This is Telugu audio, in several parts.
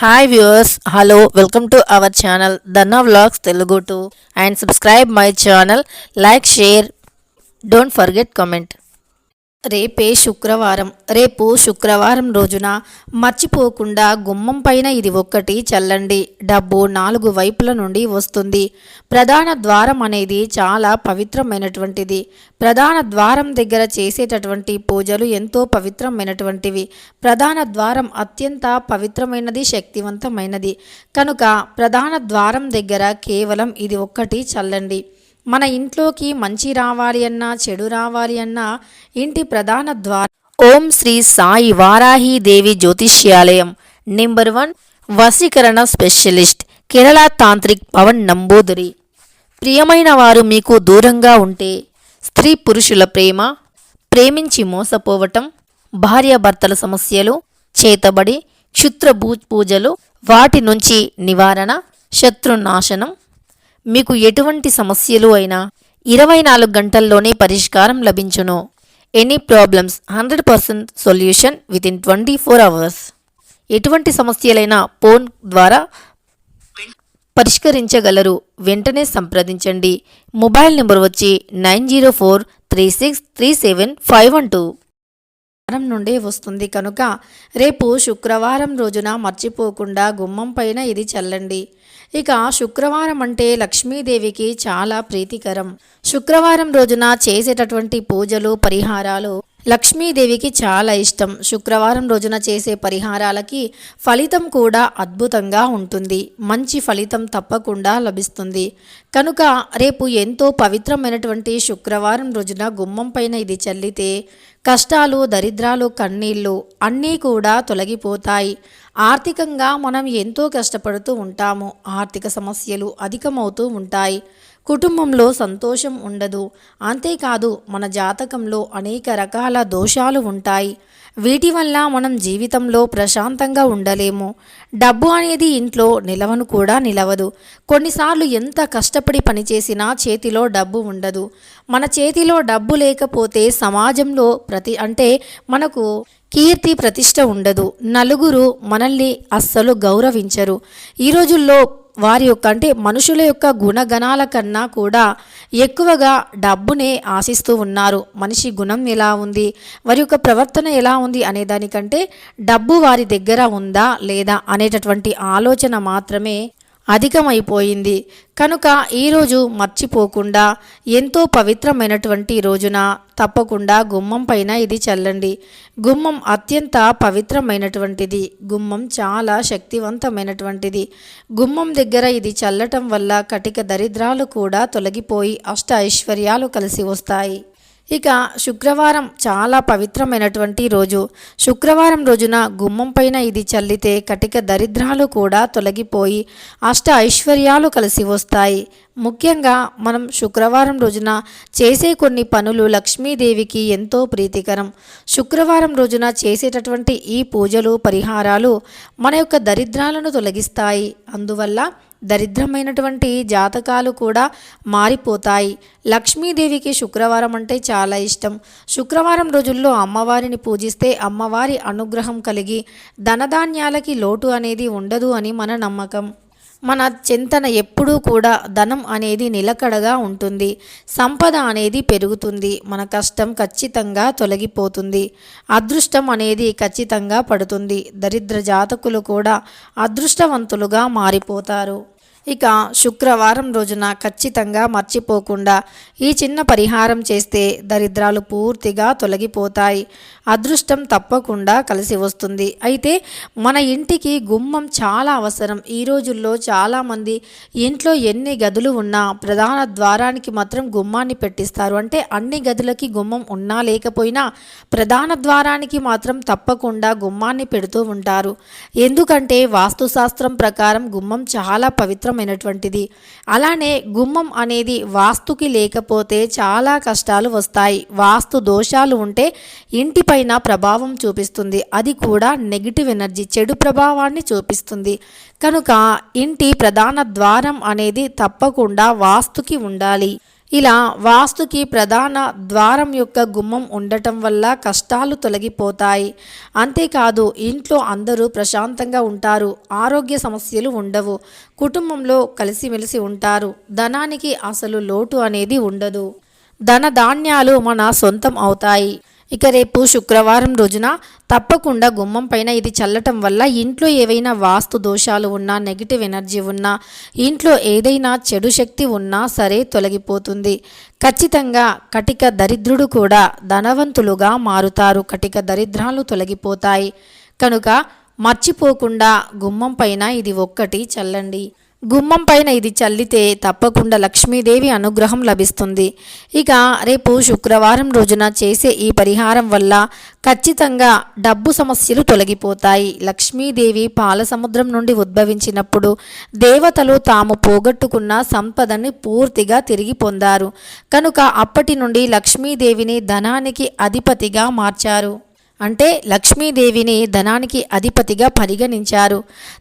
Hi viewers, hello, welcome to our channel Dhanna Vlogs Telugu 2 and subscribe my channel, like, share, don't forget comment. రేపే శుక్రవారం రేపు శుక్రవారం రోజున మర్చిపోకుండా గుమ్మం పైన ఇది ఒక్కటి చల్లండి డబ్బు నాలుగు వైపుల నుండి వస్తుంది ప్రధాన ద్వారం అనేది చాలా పవిత్రమైనటువంటిది ప్రధాన ద్వారం దగ్గర చేసేటటువంటి పూజలు ఎంతో పవిత్రమైనటువంటివి ప్రధాన ద్వారం అత్యంత పవిత్రమైనది శక్తివంతమైనది కనుక ప్రధాన ద్వారం దగ్గర కేవలం ఇది ఒక్కటి చల్లండి మన ఇంట్లోకి మంచి రావాలి అన్నా చెడు రావాలి అన్నా ఇంటి ప్రధాన ద్వారం ఓం శ్రీ సాయి వారాహీదేవి జ్యోతిష్యాలయం నెంబర్ వన్ వశీకరణ స్పెషలిస్ట్ కేరళ తాంత్రిక్ పవన్ నంబూదరి ప్రియమైన వారు మీకు దూరంగా ఉంటే స్త్రీ పురుషుల ప్రేమ ప్రేమించి మోసపోవటం భార్యాభర్తల సమస్యలు చేతబడి క్షుత్ర పూజలు వాటి నుంచి నివారణ శత్రునాశనం మీకు ఎటువంటి సమస్యలు అయినా ఇరవై నాలుగు గంటల్లోనే పరిష్కారం లభించును any problems hundred percent solution within twenty four hours ఎటువంటి సమస్యలైనా ఫోన్ ద్వారా పరిష్కరించగలరు వెంటనే సంప్రదించండి మొబైల్ నెంబర్ వచ్చి nine zero four three six three seven five one two వారం నుండే వస్తుంది కనుక రేపు శుక్రవారం రోజున మర్చిపోకుండా గుమ్మం పైన ఇది చల్లండి ఇక శుక్రవారం అంటే లక్ష్మీదేవికి చాలా ప్రీతికరం శుక్రవారం రోజున చేసేటటువంటి పూజలు పరిహారాలు లక్ష్మీదేవికి చాలా ఇష్టం శుక్రవారం రోజున చేసే పరిహారాలకి ఫలితం కూడా అద్భుతంగా ఉంటుంది మంచి ఫలితం తప్పకుండా లభిస్తుంది కనుక రేపు ఎంతో పవిత్రమైనటువంటి శుక్రవారం రోజున గుమ్మం పైన ఇది చల్లితే కష్టాలు దరిద్రాలు కన్నీళ్ళు అన్నీ కూడా తొలగిపోతాయి ఆర్థికంగా మనం ఎంతో కష్టపడుతూ ఉంటాము ఆర్థిక సమస్యలు అధికమవుతూ ఉంటాయి కుటుంబంలో సంతోషం ఉండదు అంతేకాదు మన జాతకంలో అనేక రకాల దోషాలు ఉంటాయి వీటి వల్ల మనం జీవితంలో ప్రశాంతంగా ఉండలేము డబ్బు అనేది ఇంట్లో నిలవను కూడా నిలవదు కొన్నిసార్లు ఎంత కష్టపడి పనిచేసినా చేతిలో డబ్బు ఉండదు మన చేతిలో డబ్బు లేకపోతే సమాజంలో ప్రతి అంటే మనకు కీర్తి ప్రతిష్ట ఉండదు నలుగురు మనల్ని అస్సలు గౌరవించరు ఈ రోజుల్లో వారి యొక్క అంటే మనుషుల యొక్క గుణగణాల కన్నా కూడా ఎక్కువగా డబ్బునే ఆశిస్తూ ఉన్నారు మనిషి గుణం ఎలా ఉంది వారి యొక్క ప్రవర్తన ఎలా ఉంది అనే దానికంటే డబ్బు వారి దగ్గర ఉందా లేదా అనేటటువంటి ఆలోచన మాత్రమే అధికమైపోయింది కనుక ఈరోజు మర్చిపోకుండా ఎంతో పవిత్రమైనటువంటి రోజున తప్పకుండా గుమ్మం పైన ఇది చల్లండి గుమ్మం అత్యంత పవిత్రమైనటువంటిది గుమ్మం చాలా శక్తివంతమైనటువంటిది గుమ్మం దగ్గర ఇది చల్లటం వల్ల కటిక దరిద్రాలు కూడా తొలగిపోయి అష్ట ఐశ్వర్యాలు కలిసి వస్తాయి ఇక శుక్రవారం చాలా పవిత్రమైనటువంటి రోజు శుక్రవారం రోజున గుమ్మం పైన ఇది చల్లితే కటిక దరిద్రాలు కూడా తొలగిపోయి అష్ట ఐశ్వర్యాలు కలిసి వస్తాయి ముఖ్యంగా మనం శుక్రవారం రోజున చేసే కొన్ని పనులు లక్ష్మీదేవికి ఎంతో ప్రీతికరం శుక్రవారం రోజున చేసేటటువంటి ఈ పూజలు పరిహారాలు మన యొక్క దరిద్రాలను తొలగిస్తాయి అందువల్ల దరిద్రమైనటువంటి జాతకాలు కూడా మారిపోతాయి లక్ష్మీదేవికి శుక్రవారం అంటే చాలా ఇష్టం శుక్రవారం రోజుల్లో అమ్మవారిని పూజిస్తే అమ్మవారి అనుగ్రహం కలిగి ధనధాన్యాలకి లోటు అనేది ఉండదు అని మన నమ్మకం మన చింతన ఎప్పుడూ కూడా ధనం అనేది నిలకడగా ఉంటుంది సంపద అనేది పెరుగుతుంది మన కష్టం ఖచ్చితంగా తొలగిపోతుంది అదృష్టం అనేది ఖచ్చితంగా పడుతుంది దరిద్ర జాతకులు కూడా అదృష్టవంతులుగా మారిపోతారు ఇక శుక్రవారం రోజున ఖచ్చితంగా మర్చిపోకుండా ఈ చిన్న పరిహారం చేస్తే దరిద్రాలు పూర్తిగా తొలగిపోతాయి అదృష్టం తప్పకుండా కలిసి వస్తుంది అయితే మన ఇంటికి గుమ్మం చాలా అవసరం ఈ రోజుల్లో చాలామంది ఇంట్లో ఎన్ని గదులు ఉన్నా ప్రధాన ద్వారానికి మాత్రం గుమ్మాన్ని పెట్టిస్తారు అంటే అన్ని గదులకి గుమ్మం ఉన్నా లేకపోయినా ప్రధాన ద్వారానికి మాత్రం తప్పకుండా గుమ్మాన్ని పెడుతూ ఉంటారు ఎందుకంటే వాస్తుశాస్త్రం ప్రకారం గుమ్మం చాలా పవిత్రం కీలకమైనటువంటిది అలానే గుమ్మం అనేది వాస్తుకి లేకపోతే చాలా కష్టాలు వస్తాయి వాస్తు దోషాలు ఉంటే ఇంటిపైన ప్రభావం చూపిస్తుంది అది కూడా నెగిటివ్ ఎనర్జీ చెడు ప్రభావాన్ని చూపిస్తుంది కనుక ఇంటి ప్రధాన ద్వారం అనేది తప్పకుండా వాస్తుకి ఉండాలి ఇలా వాస్తుకి ప్రధాన ద్వారం యొక్క గుమ్మం ఉండటం వల్ల కష్టాలు తొలగిపోతాయి అంతేకాదు ఇంట్లో అందరూ ప్రశాంతంగా ఉంటారు ఆరోగ్య సమస్యలు ఉండవు కుటుంబంలో కలిసిమెలిసి ఉంటారు ధనానికి అసలు లోటు అనేది ఉండదు ధన ధాన్యాలు మన సొంతం అవుతాయి ఇక రేపు శుక్రవారం రోజున తప్పకుండా గుమ్మం పైన ఇది చల్లటం వల్ల ఇంట్లో ఏవైనా వాస్తు దోషాలు ఉన్నా నెగిటివ్ ఎనర్జీ ఉన్నా ఇంట్లో ఏదైనా చెడు శక్తి ఉన్నా సరే తొలగిపోతుంది ఖచ్చితంగా కటిక దరిద్రుడు కూడా ధనవంతులుగా మారుతారు కటిక దరిద్రాలు తొలగిపోతాయి కనుక మర్చిపోకుండా గుమ్మం పైన ఇది ఒక్కటి చల్లండి గుమ్మం పైన ఇది చల్లితే తప్పకుండా లక్ష్మీదేవి అనుగ్రహం లభిస్తుంది ఇక రేపు శుక్రవారం రోజున చేసే ఈ పరిహారం వల్ల ఖచ్చితంగా డబ్బు సమస్యలు తొలగిపోతాయి లక్ష్మీదేవి పాల సముద్రం నుండి ఉద్భవించినప్పుడు దేవతలు తాము పోగొట్టుకున్న సంపదని పూర్తిగా తిరిగి పొందారు కనుక అప్పటి నుండి లక్ష్మీదేవిని ధనానికి అధిపతిగా మార్చారు అంటే లక్ష్మీదేవిని ధనానికి అధిపతిగా పరిగణించారు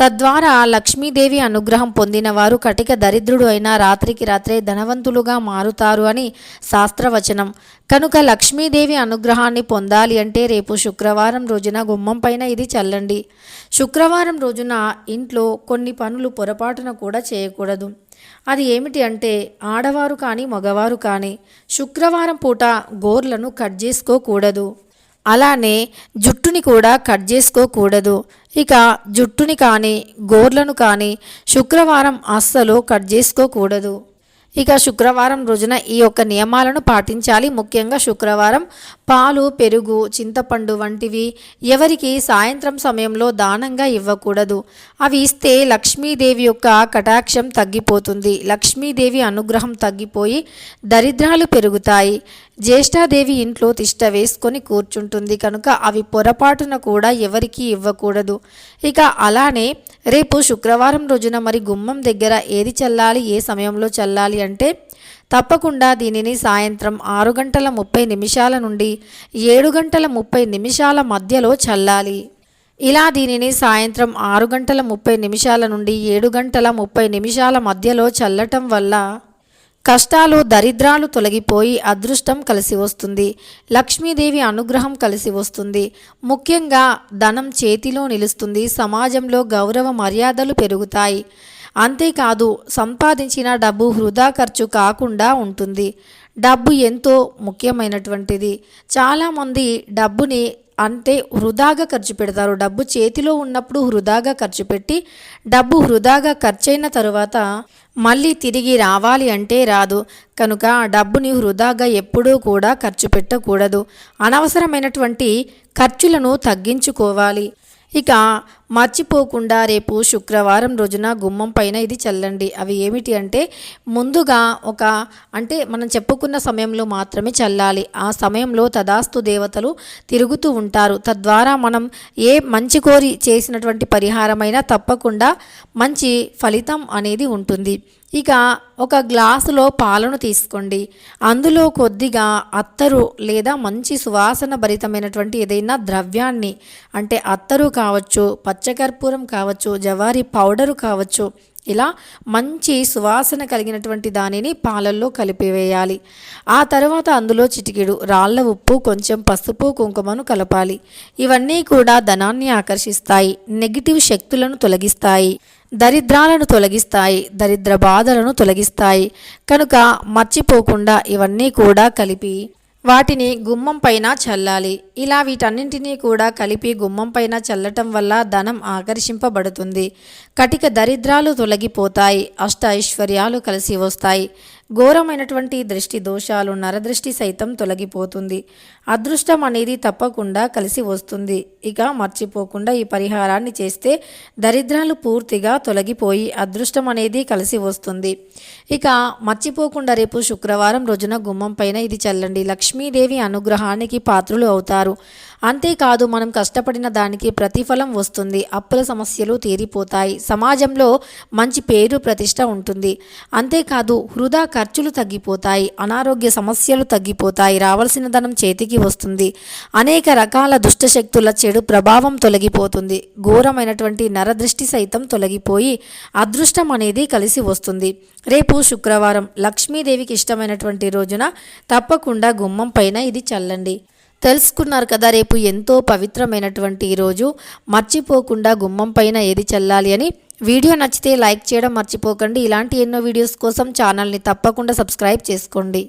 తద్వారా లక్ష్మీదేవి అనుగ్రహం పొందిన వారు కటిక దరిద్రుడు అయినా రాత్రికి రాత్రే ధనవంతులుగా మారుతారు అని శాస్త్రవచనం కనుక లక్ష్మీదేవి అనుగ్రహాన్ని పొందాలి అంటే రేపు శుక్రవారం రోజున గుమ్మం పైన ఇది చల్లండి శుక్రవారం రోజున ఇంట్లో కొన్ని పనులు పొరపాటున కూడా చేయకూడదు అది ఏమిటి అంటే ఆడవారు కానీ మగవారు కానీ శుక్రవారం పూట గోర్లను కట్ చేసుకోకూడదు అలానే జుట్టుని కూడా కట్ చేసుకోకూడదు ఇక జుట్టుని కానీ గోర్లను కానీ శుక్రవారం అస్సలు కట్ చేసుకోకూడదు ఇక శుక్రవారం రోజున ఈ యొక్క నియమాలను పాటించాలి ముఖ్యంగా శుక్రవారం పాలు పెరుగు చింతపండు వంటివి ఎవరికి సాయంత్రం సమయంలో దానంగా ఇవ్వకూడదు అవి ఇస్తే లక్ష్మీదేవి యొక్క కటాక్షం తగ్గిపోతుంది లక్ష్మీదేవి అనుగ్రహం తగ్గిపోయి దరిద్రాలు పెరుగుతాయి జ్యేష్ఠాదేవి ఇంట్లో తిష్ట వేసుకొని కూర్చుంటుంది కనుక అవి పొరపాటున కూడా ఎవరికీ ఇవ్వకూడదు ఇక అలానే రేపు శుక్రవారం రోజున మరి గుమ్మం దగ్గర ఏది చల్లాలి ఏ సమయంలో చల్లాలి అంటే తప్పకుండా దీనిని సాయంత్రం ఆరు గంటల ముప్పై నిమిషాల నుండి ఏడు గంటల ముప్పై నిమిషాల మధ్యలో చల్లాలి ఇలా దీనిని సాయంత్రం ఆరు గంటల ముప్పై నిమిషాల నుండి ఏడు గంటల ముప్పై నిమిషాల మధ్యలో చల్లటం వల్ల కష్టాలు దరిద్రాలు తొలగిపోయి అదృష్టం కలిసి వస్తుంది లక్ష్మీదేవి అనుగ్రహం కలిసి వస్తుంది ముఖ్యంగా ధనం చేతిలో నిలుస్తుంది సమాజంలో గౌరవ మర్యాదలు పెరుగుతాయి అంతేకాదు సంపాదించిన డబ్బు వృధా ఖర్చు కాకుండా ఉంటుంది డబ్బు ఎంతో ముఖ్యమైనటువంటిది చాలామంది డబ్బుని అంటే వృధాగా ఖర్చు పెడతారు డబ్బు చేతిలో ఉన్నప్పుడు వృధాగా ఖర్చు పెట్టి డబ్బు వృధాగా ఖర్చైన తరువాత మళ్ళీ తిరిగి రావాలి అంటే రాదు కనుక డబ్బుని వృధాగా ఎప్పుడూ కూడా ఖర్చు పెట్టకూడదు అనవసరమైనటువంటి ఖర్చులను తగ్గించుకోవాలి ఇక మర్చిపోకుండా రేపు శుక్రవారం రోజున గుమ్మం పైన ఇది చల్లండి అవి ఏమిటి అంటే ముందుగా ఒక అంటే మనం చెప్పుకున్న సమయంలో మాత్రమే చల్లాలి ఆ సమయంలో తదాస్తు దేవతలు తిరుగుతూ ఉంటారు తద్వారా మనం ఏ మంచి కోరి చేసినటువంటి పరిహారమైనా తప్పకుండా మంచి ఫలితం అనేది ఉంటుంది ఇక ఒక గ్లాసులో పాలను తీసుకోండి అందులో కొద్దిగా అత్తరు లేదా మంచి సువాసన భరితమైనటువంటి ఏదైనా ద్రవ్యాన్ని అంటే అత్తరు కావచ్చు పచ్చకర్పూరం కావచ్చు జవారి పౌడరు కావచ్చు ఇలా మంచి సువాసన కలిగినటువంటి దానిని పాలల్లో కలిపివేయాలి ఆ తర్వాత అందులో చిటికెడు రాళ్ల ఉప్పు కొంచెం పసుపు కుంకుమను కలపాలి ఇవన్నీ కూడా ధనాన్ని ఆకర్షిస్తాయి నెగిటివ్ శక్తులను తొలగిస్తాయి దరిద్రాలను తొలగిస్తాయి దరిద్ర బాధలను తొలగిస్తాయి కనుక మర్చిపోకుండా ఇవన్నీ కూడా కలిపి వాటిని గుమ్మం పైన చల్లాలి ఇలా వీటన్నింటినీ కూడా కలిపి గుమ్మం పైన చల్లటం వల్ల ధనం ఆకర్షింపబడుతుంది కటిక దరిద్రాలు తొలగిపోతాయి అష్ట ఐశ్వర్యాలు కలిసి వస్తాయి ఘోరమైనటువంటి దృష్టి దోషాలు నరదృష్టి సైతం తొలగిపోతుంది అదృష్టం అనేది తప్పకుండా కలిసి వస్తుంది ఇక మర్చిపోకుండా ఈ పరిహారాన్ని చేస్తే దరిద్రాలు పూర్తిగా తొలగిపోయి అదృష్టం అనేది కలిసి వస్తుంది ఇక మర్చిపోకుండా రేపు శుక్రవారం రోజున గుమ్మం పైన ఇది చల్లండి లక్ష్మీదేవి అనుగ్రహానికి పాత్రులు అవుతారు అంతేకాదు మనం కష్టపడిన దానికి ప్రతిఫలం వస్తుంది అప్పుల సమస్యలు తీరిపోతాయి సమాజంలో మంచి పేరు ప్రతిష్ట ఉంటుంది అంతేకాదు హృదా ఖర్చులు తగ్గిపోతాయి అనారోగ్య సమస్యలు తగ్గిపోతాయి రావాల్సిన ధనం చేతికి వస్తుంది అనేక రకాల దుష్టశక్తుల చెడు ప్రభావం తొలగిపోతుంది ఘోరమైనటువంటి నరదృష్టి సైతం తొలగిపోయి అదృష్టం అనేది కలిసి వస్తుంది రేపు శుక్రవారం లక్ష్మీదేవికి ఇష్టమైనటువంటి రోజున తప్పకుండా గుమ్మం పైన ఇది చల్లండి తెలుసుకున్నారు కదా రేపు ఎంతో పవిత్రమైనటువంటి ఈరోజు మర్చిపోకుండా గుమ్మం పైన ఏది చల్లాలి అని వీడియో నచ్చితే లైక్ చేయడం మర్చిపోకండి ఇలాంటి ఎన్నో వీడియోస్ కోసం ఛానల్ని తప్పకుండా సబ్స్క్రైబ్ చేసుకోండి